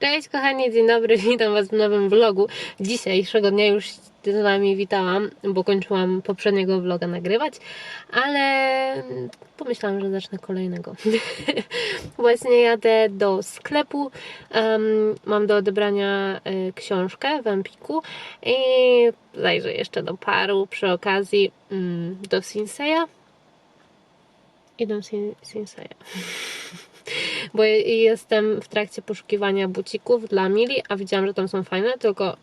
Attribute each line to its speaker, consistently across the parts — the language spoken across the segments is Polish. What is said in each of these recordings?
Speaker 1: Cześć kochani, dzień dobry, witam Was w nowym vlogu. Dzisiejszego dnia już z Wami witałam, bo kończyłam poprzedniego vloga nagrywać, ale pomyślałam, że zacznę kolejnego. Właśnie jadę do sklepu, em, mam do odebrania y, książkę w Empiku i zajrzę jeszcze do paru przy okazji mm, do Sinseya. Idę Sin- Sinseya bo jestem w trakcie poszukiwania bucików dla Mili, a widziałam, że tam są fajne, tylko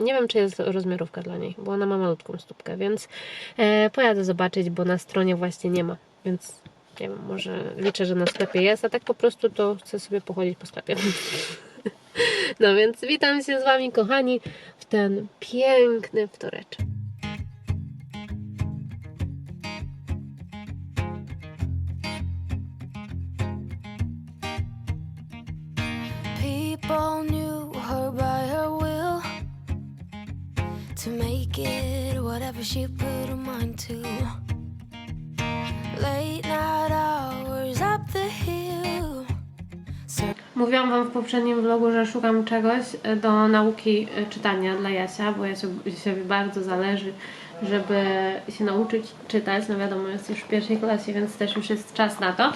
Speaker 1: nie wiem, czy jest rozmiarówka dla niej, bo ona ma malutką stópkę, więc e, pojadę zobaczyć, bo na stronie właśnie nie ma, więc nie wiem, może liczę, że na sklepie jest, a tak po prostu to chcę sobie pochodzić po sklepie. No więc witam się z Wami, kochani, w ten piękny wtoreczek.
Speaker 2: People knew her by her will to make it whatever she put her mind to. Late night hours up the hill.
Speaker 1: Mówiłam Wam w poprzednim vlogu, że szukam czegoś do nauki e, czytania dla Jasia, bo Jasiowi bardzo zależy, żeby się nauczyć czytać. No wiadomo, jest już w pierwszej klasie, więc też już jest czas na to.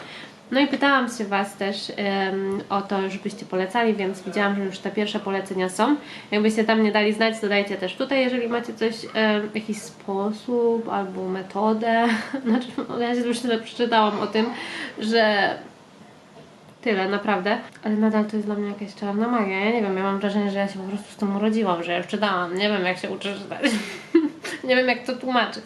Speaker 1: No i pytałam się Was też em, o to, żebyście polecali, więc widziałam, że już te pierwsze polecenia są. Jakbyście tam nie dali znać, to dajcie też tutaj, jeżeli macie coś, em, jakiś sposób albo metodę. Znaczy, no, ja się już tyle przeczytałam o tym, że Tyle, naprawdę. Ale nadal to jest dla mnie jakaś czarna magia. Ja nie wiem, ja mam wrażenie, że ja się po prostu z tym urodziłam, że ja już czytałam. Nie wiem, jak się uczę czytać. nie wiem, jak to tłumaczyć.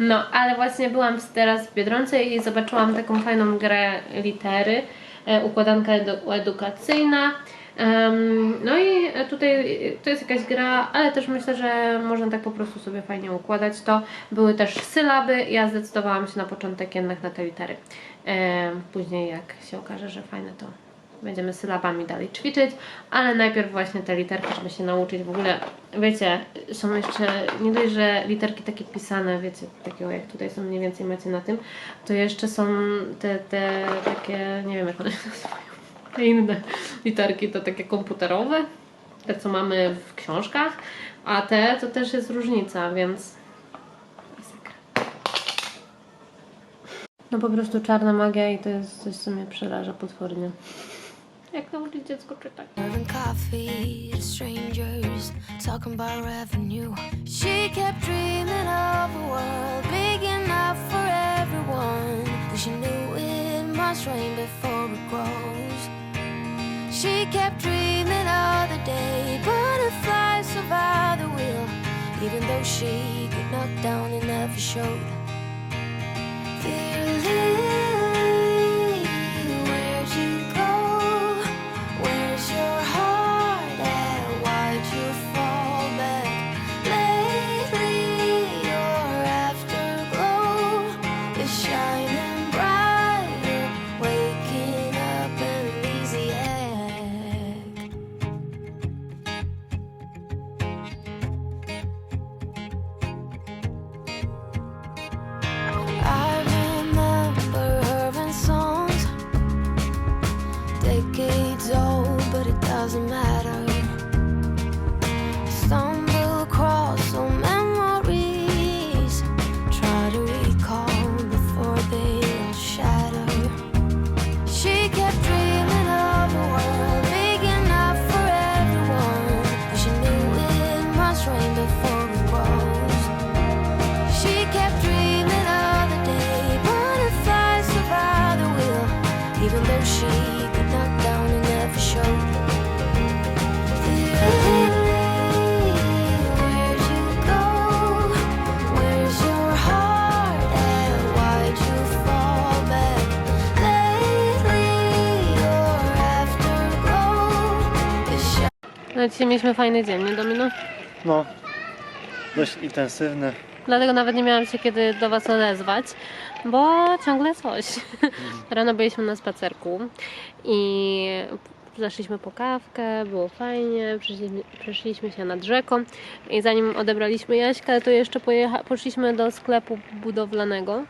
Speaker 1: No, ale właśnie byłam teraz w Biedronce i zobaczyłam taką fajną grę litery. e, Układanka edu- edukacyjna. No i tutaj to jest jakaś gra, ale też myślę, że można tak po prostu sobie fajnie układać to. Były też sylaby, ja zdecydowałam się na początek jednak na te litery. Później jak się okaże, że fajne to będziemy sylabami dalej ćwiczyć, ale najpierw właśnie te literki, żeby się nauczyć w ogóle, wiecie, są jeszcze, nie dość, że literki takie pisane, wiecie, takiego jak tutaj są mniej więcej macie na tym, to jeszcze są te, te takie, nie wiem jak one się nazywają, te inne literki to takie komputerowe, te co mamy w książkach, a te to też jest różnica, więc. No po prostu czarna magia i to jest coś, co mnie przeraża potwornie. Nauczyć dziecko czytać?
Speaker 2: Serving coffee to strangers, talking about revenue. She kept dreaming of a world big enough for everyone. But she knew it must rain before it grows. She kept dreaming of the day butterflies survive the wheel. Even though she got knocked down, it never showed.
Speaker 1: Dzisiaj mieliśmy fajny dzień, nie Domino?
Speaker 3: No, dość intensywny.
Speaker 1: Dlatego nawet nie miałam się kiedy do Was odezwać, bo ciągle coś. Rano byliśmy na spacerku i zaszliśmy po kawkę, było fajnie, przeszliśmy, przeszliśmy się nad rzeką i zanim odebraliśmy Jaśkę, to jeszcze pojecha, poszliśmy do sklepu budowlanego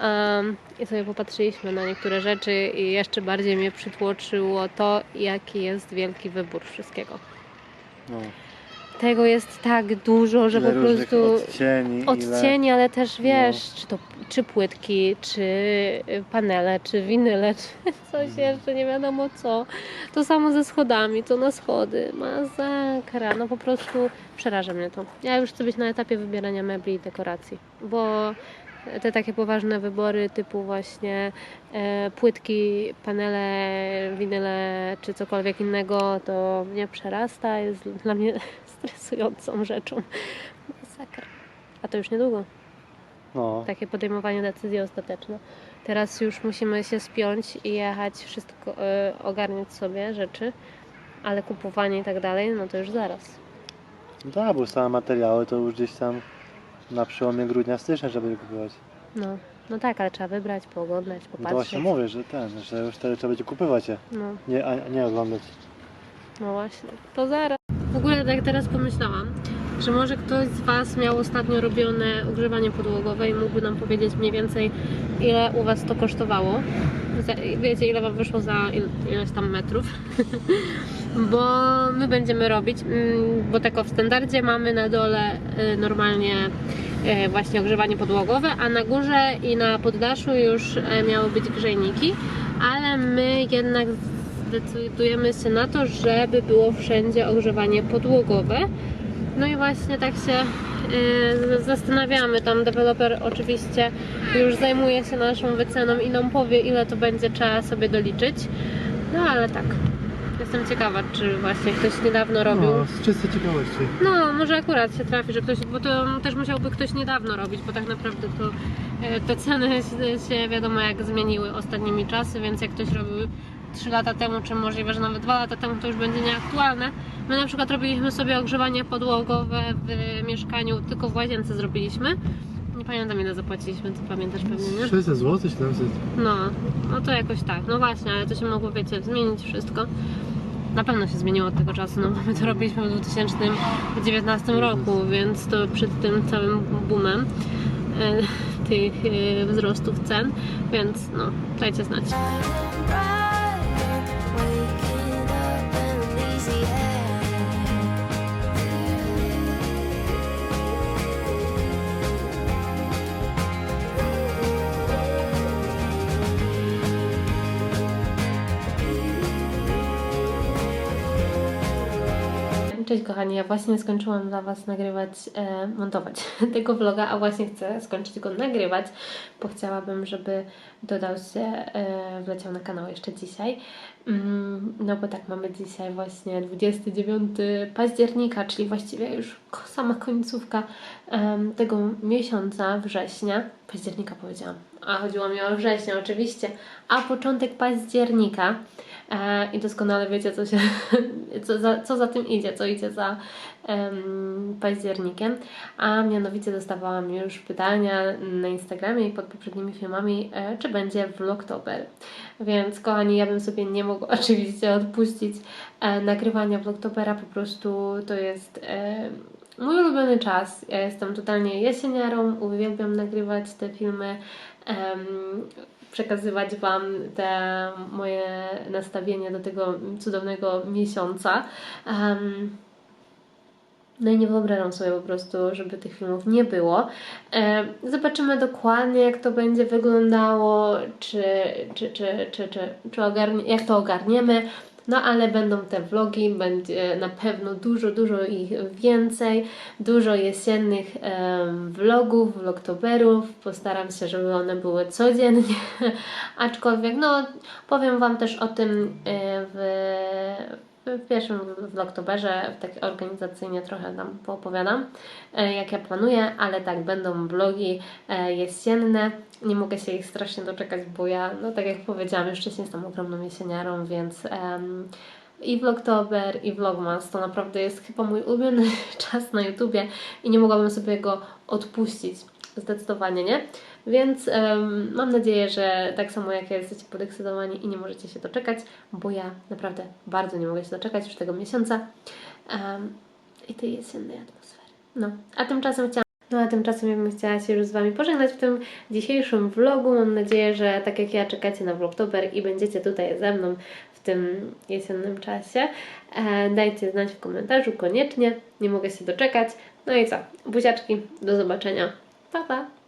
Speaker 1: Em, I sobie popatrzyliśmy na niektóre rzeczy i jeszcze bardziej mnie przytłoczyło to, jaki jest wielki wybór wszystkiego.
Speaker 3: No,
Speaker 1: Tego jest tak dużo, że
Speaker 3: ile
Speaker 1: po prostu
Speaker 3: odcieni, ile...
Speaker 1: odcieni, ale też wiesz, czy to czy płytki, czy y, panele, czy winyle, czy coś jeszcze, nie wiadomo co. To samo ze schodami, to na schody, masakra, no po prostu przeraża mnie to. Ja już chcę być na etapie wybierania mebli i dekoracji, bo te takie poważne wybory typu właśnie e, płytki, panele, winyle czy cokolwiek innego, to mnie przerasta, jest dla mnie stresującą rzeczą. Masakra. A to już niedługo
Speaker 3: No,
Speaker 1: takie podejmowanie decyzji ostateczne. Teraz już musimy się spiąć i jechać, wszystko e, ogarniać sobie rzeczy, ale kupowanie i tak dalej, no to już zaraz.
Speaker 3: no tak, bo same materiały to już gdzieś tam na przełomie grudnia, stycznia trzeba będzie kupować.
Speaker 1: No, no tak, ale trzeba wybrać, pooglądać,
Speaker 3: No to właśnie
Speaker 1: popatrzeć.
Speaker 3: mówię, że ten, że już wtedy trzeba będzie kupywać je,
Speaker 1: No,
Speaker 3: nie, a nie oglądać.
Speaker 1: no właśnie, to zaraz. W ogóle tak teraz pomyślałam, że może ktoś z Was miał ostatnio robione ogrzewanie podłogowe i mógłby nam powiedzieć mniej więcej, ile u Was to kosztowało. Za- Wiecie, ile Wam wyszło za il- ileś tam metrów. bo my będziemy robić, mm, bo tak o w standardzie mamy na dole y, normalnie y, właśnie ogrzewanie podłogowe, a na górze i na poddaszu już y, miały być grzejniki, ale my jednak zdecydujemy się na to, żeby było wszędzie ogrzewanie podłogowe. No i właśnie tak się zastanawiamy. Tam deweloper oczywiście już zajmuje się naszą wyceną i nam powie, ile to będzie trzeba sobie doliczyć. No ale tak. Jestem ciekawa, czy właśnie ktoś niedawno robił.
Speaker 3: No, z czystej ciekawości.
Speaker 1: No, może akurat się trafi, że ktoś, bo to też musiałby ktoś niedawno robić, bo tak naprawdę to e, te ceny się, się wiadomo jak zmieniły ostatnimi czasy, więc jak ktoś robił 3 lata temu, czy możliwe, że nawet 2 lata temu, to już będzie nieaktualne. My na przykład robiliśmy sobie ogrzewanie podłogowe w mieszkaniu, tylko w łazience zrobiliśmy. Nie pamiętam ile zapłaciliśmy, ty pamiętasz pewnie, nie?
Speaker 3: 600 zł, 700.
Speaker 1: No, no to jakoś tak. No właśnie, ale to się mogło, wiecie, zmienić wszystko. Na pewno się zmieniło od tego czasu, no my to robiliśmy w 2019 roku, więc to przed tym całym boomem e, tych e, wzrostów cen, więc no, dajcie znać. Cześć kochani, ja właśnie skończyłam dla Was nagrywać, e, montować tego vloga, a właśnie chcę skończyć go nagrywać, bo chciałabym, żeby dodał się, e, wleciał na kanał jeszcze dzisiaj. Mm, no bo tak, mamy dzisiaj właśnie 29 października, czyli właściwie już sama końcówka em, tego miesiąca, września. Października powiedziałam, a chodziło mi o września oczywiście, a początek października. E, I doskonale wiecie, co, się, co, za, co za tym idzie, co idzie za em, październikiem. A mianowicie dostawałam już pytania na Instagramie i pod poprzednimi filmami, e, czy będzie vlogtober. Więc kochani, ja bym sobie nie mogła oczywiście odpuścić e, nagrywania vlogtobera, po prostu to jest. E, Mój ulubiony czas. Ja jestem totalnie jesieniarą, uwielbiam nagrywać te filmy, przekazywać Wam te moje nastawienie do tego cudownego miesiąca. Em, no i nie wyobrażam sobie po prostu, żeby tych filmów nie było. Zobaczymy dokładnie, jak to będzie wyglądało, czy, czy, czy, czy, czy, czy ogarnie, jak to ogarniemy. No ale będą te vlogi, będzie na pewno dużo, dużo ich więcej, dużo jesiennych vlogów, vlogtoberów. Postaram się, żeby one były codziennie, aczkolwiek no powiem Wam też o tym e, w, w pierwszym vlogtoberze, tak organizacyjnie trochę tam poopowiadam, e, jak ja planuję, ale tak, będą vlogi e, jesienne. Nie mogę się ich strasznie doczekać, bo ja, no tak jak powiedziałam, już wcześniej jestem ogromną jesieniarą, więc em, i vlogtober, i vlogmas to naprawdę jest chyba mój ulubiony czas na YouTubie i nie mogłabym sobie go odpuścić. Zdecydowanie nie. Więc em, mam nadzieję, że tak samo jak ja jesteście podekscytowani i nie możecie się doczekać, bo ja naprawdę bardzo nie mogę się doczekać już tego miesiąca em, i tej jesiennej atmosfery. No, a tymczasem chciałam No a tymczasem ja bym chciała się już z Wami pożegnać w tym dzisiejszym vlogu. Mam nadzieję, że tak jak ja czekacie na Vlogtober i będziecie tutaj ze mną w tym jesiennym czasie. E, dajcie znać w komentarzu koniecznie. Nie mogę się doczekać. No i co? Buziaczki. Do zobaczenia. Pa, pa!